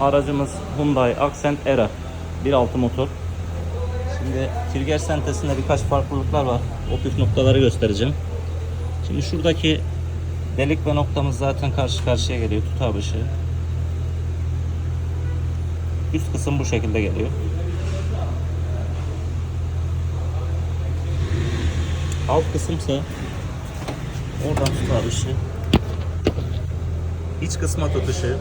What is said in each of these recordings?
Aracımız Hyundai Accent Era 1.6 motor. Şimdi trigger sentesinde birkaç farklılıklar var. O püf noktaları göstereceğim. Şimdi şuradaki delik ve noktamız zaten karşı karşıya geliyor. Tutab ışığı. Üst kısım bu şekilde geliyor. Alt kısımsa oradan tutar ışığı. İç kısma tutuşu.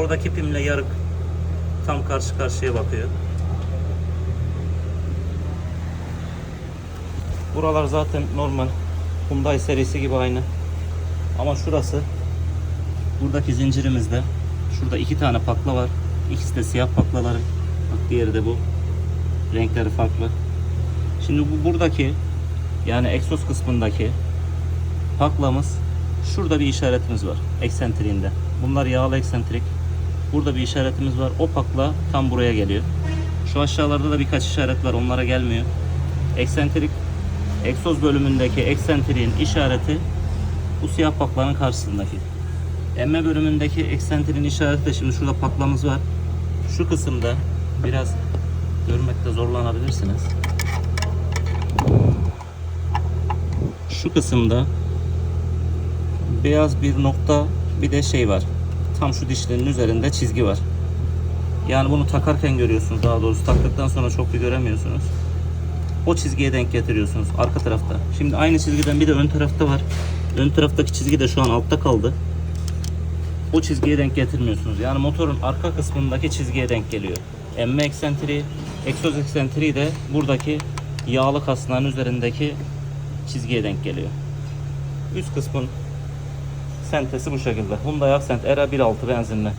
Oradaki pimle yarık tam karşı karşıya bakıyor. Buralar zaten normal Hyundai serisi gibi aynı. Ama şurası buradaki zincirimizde şurada iki tane pakla var. İkisi de siyah paklaları. Bak diğeri de bu. Renkleri farklı. Şimdi bu buradaki yani egzoz kısmındaki paklamız şurada bir işaretimiz var eksentriğinde. Bunlar yağlı eksentrik. Burada bir işaretimiz var. O pakla tam buraya geliyor. Şu aşağılarda da birkaç işaret var. Onlara gelmiyor. Eksentrik egzoz bölümündeki eksentriğin işareti bu siyah paklanın karşısındaki. Emme bölümündeki eksentriğin işareti de şimdi şurada paklamız var. Şu kısımda biraz görmekte zorlanabilirsiniz. Şu kısımda beyaz bir nokta bir de şey var. Tam şu dişlerin üzerinde çizgi var. Yani bunu takarken görüyorsunuz daha doğrusu taktıktan sonra çok bir göremiyorsunuz. O çizgiye denk getiriyorsunuz arka tarafta. Şimdi aynı çizgiden bir de ön tarafta var. Ön taraftaki çizgi de şu an altta kaldı. O çizgiye denk getirmiyorsunuz. Yani motorun arka kısmındaki çizgiye denk geliyor. Emme eksentriği, egzoz eksentriği de buradaki yağlı kasnağın üzerindeki çizgiye denk geliyor. Üst kısmın sentesi bu şekilde. Hyundai Accent Era 1.6 benzinli.